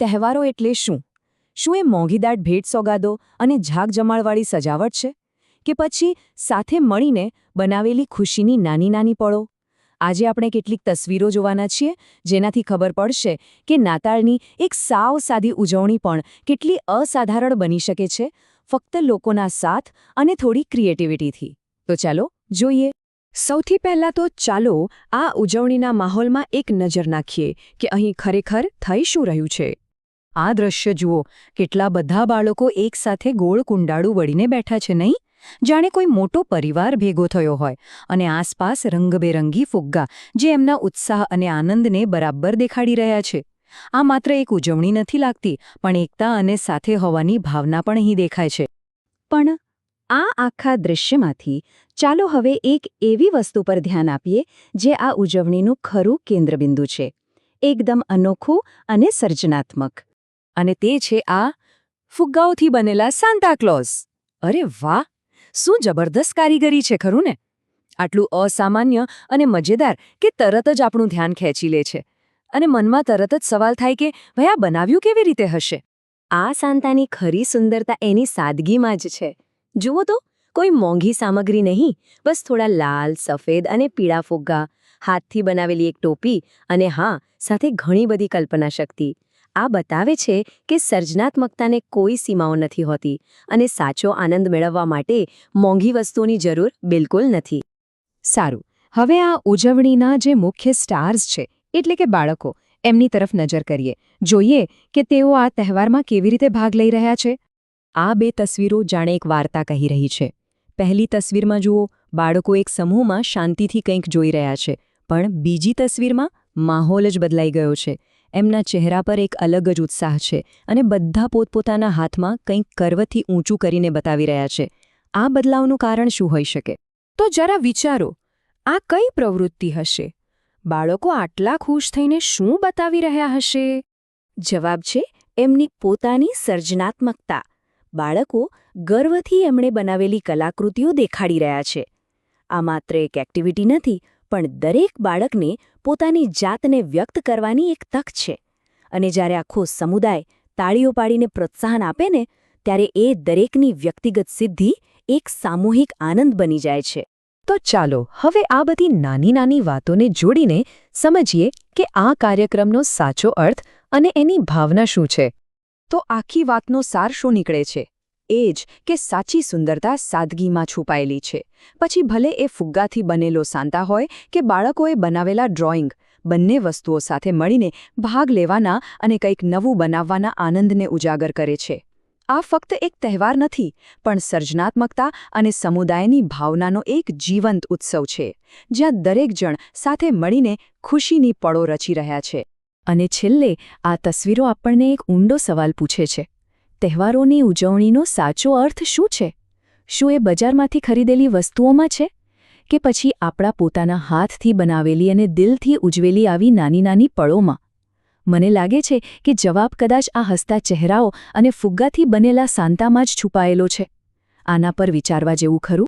તહેવારો એટલે શું? શું એ મોંઘીદાટ ભેટ સોગાદો અને ઝાક જમાળવાળી સજાવટ છે? કે પછી સાથે મળીને બનાવેલી ખુશીની નાની નાની પળો? આજે આપણે કેટલીક તસવીરો જોવાના છીએ, જેનાથી ખબર પડશે કે નાતાળની એક સાવ સાદી ઉજવણી પણ કેટલી અસાધારણ બની શકે છે, ફક્ત લોકોના સાથ અને થોડી ક્રિએટિવિટીથી. તો ચાલો જોઈએ. સૌથી પહેલાં તો ચાલો આ ઉજવણીના માહોલમાં એક નજર નાખીએ કે અહીં ખરેખર થઈ શું રહ્યું છે. આ દ્રશ્ય જુઓ, કેટલા બધા બાળકો એકસાથે ગોળ કુંડાળું વળીને બેઠા છે નહીં? જાણે કોઈ મોટો પરિવાર ભેગો થયો હોય અને આસપાસ રંગબેરંગી ફુગ્ગા જે એમના ઉત્સાહ અને આનંદને બરાબર દેખાડી રહ્યા છે. આ માત્ર એક ઉજવણી નથી લાગતી, પણ એકતા અને સાથે હોવાની ભાવના પણ અહીં દેખાય છે. પણ આ આખા દૃશ્યમાંથી ચાલો હવે એક એવી વસ્તુ પર ધ્યાન આપીએ, જે આ ઉજવણીનું ખરું કેન્દ્રબિંદુ છે. એકદમ અનોખું અને સર્જનાત્મક. અને તે છે આ ફુગ્ગાઓથી બનેલા સાન્તાક્લોઝ અરે વાહ! શું જબરદસ્ત કારીગરી છે, ખરું ને? આટલું અસામાન્ય અને મજેદાર કે તરત જ આપણું ધ્યાન ખેંચી લે છે. અને મનમાં તરત જ સવાલ થાય કે, ભાઈ, આ બનાવ્યું કેવી રીતે હશે? આ સાંતાની ખરી સુંદરતા એની સાદગીમાં જ છે. જુઓ તો, કોઈ મોંઘી સામગ્રી નહીં, બસ થોડા લાલ, સફેદ અને પીળા ફુગ્ગા, હાથથી બનાવેલી એક ટોપી અને હા, સાથે ઘણી બધી કલ્પના શક્તિ આ બતાવે છે કે સર્જનાત્મકતાને કોઈ સીમાઓ નથી હોતી અને સાચો આનંદ મેળવવા માટે મોંઘી વસ્તુઓની જરૂર બિલકુલ નથી. સારું, હવે આ ઉજવણીના જે મુખ્ય સ્ટાર્સ છે, એટલે કે બાળકો, એમની તરફ નજર કરીએ. જોઈએ કે તેઓ આ તહેવારમાં કેવી રીતે ભાગ લઈ રહ્યા છે. આ બે તસવીરો જાણે એક વાર્તા કહી રહી છે. પહેલી તસવીરમાં જુઓ, બાળકો એક સમૂહમાં શાંતિથી કંઈક જોઈ રહ્યા છે, પણ બીજી તસવીરમાં માહોલ જ બદલાઈ ગયો છે. એમના ચહેરા પર એક અલગ જ ઉત્સાહ છે અને બધા પોતપોતાના હાથમાં કંઈક કર્વથી ઊંચું કરીને બતાવી રહ્યા છે. આ બદલાવનું કારણ શું હોઈ શકે? તો જરા વિચારો, આ કઈ પ્રવૃત્તિ હશે? બાળકો આટલા ખુશ થઈને શું બતાવી રહ્યા હશે? જવાબ છે, એમની પોતાની સર્જનાત્મકતા. બાળકો ગર્વથી એમણે બનાવેલી કલાકૃતિઓ દેખાડી રહ્યા છે. આ માત્ર એક એક્ટિવિટી નથી પણ દરેક બાળકને પોતાની જાતને વ્યક્ત કરવાની એક તક છે. અને જ્યારે આખો સમુદાય તાળીઓ પાડીને પ્રોત્સાહન આપે ને, ત્યારે એ દરેકની વ્યક્તિગત સિદ્ધિ એક સામૂહિક આનંદ બની જાય છે. તો ચાલો, હવે આ બધી નાની નાની વાતોને જોડીને સમજીએ કે આ કાર્યક્રમનો સાચો અર્થ અને એની ભાવના શું છે. તો આખી વાતનો સાર શું નીકળે છે? એ જ કે સાચી સુંદરતા સાદગીમાં છુપાયેલી છે. પછી ભલે એ ફુગ્ગાથી બનેલો સાંતા હોય કે બાળકોએ બનાવેલા ડ્રોઈંગ, બંને વસ્તુઓ સાથે મળીને ભાગ લેવાના અને કંઈક નવું બનાવવાના આનંદને ઉજાગર કરે છે. આ ફક્ત એક તહેવાર નથી, પણ સર્જનાત્મકતા અને સમુદાયની ભાવનાનો એક જીવંત ઉત્સવ છે, જ્યાં દરેક જણ સાથે મળીને ખુશીની પળો રચી રહ્યા છે. અને છેલ્લે આ તસવીરો આપણને એક ઊંડો સવાલ પૂછે છે. તહેવારોની ઉજવણીનો સાચો અર્થ શું છે? શું એ બજારમાંથી ખરીદેલી વસ્તુઓમાં છે? કે પછી આપણા પોતાના હાથથી બનાવેલી અને દિલથી ઉજવેલી આવી નાની નાની પળોમાં? મને લાગે છે કે જવાબ કદાચ આ હસતા ચહેરાઓ અને ફુગ્ગાથી બનેલા સાંતામાં જ છુપાયેલો છે. આના પર વિચારવા જેવું ખરું?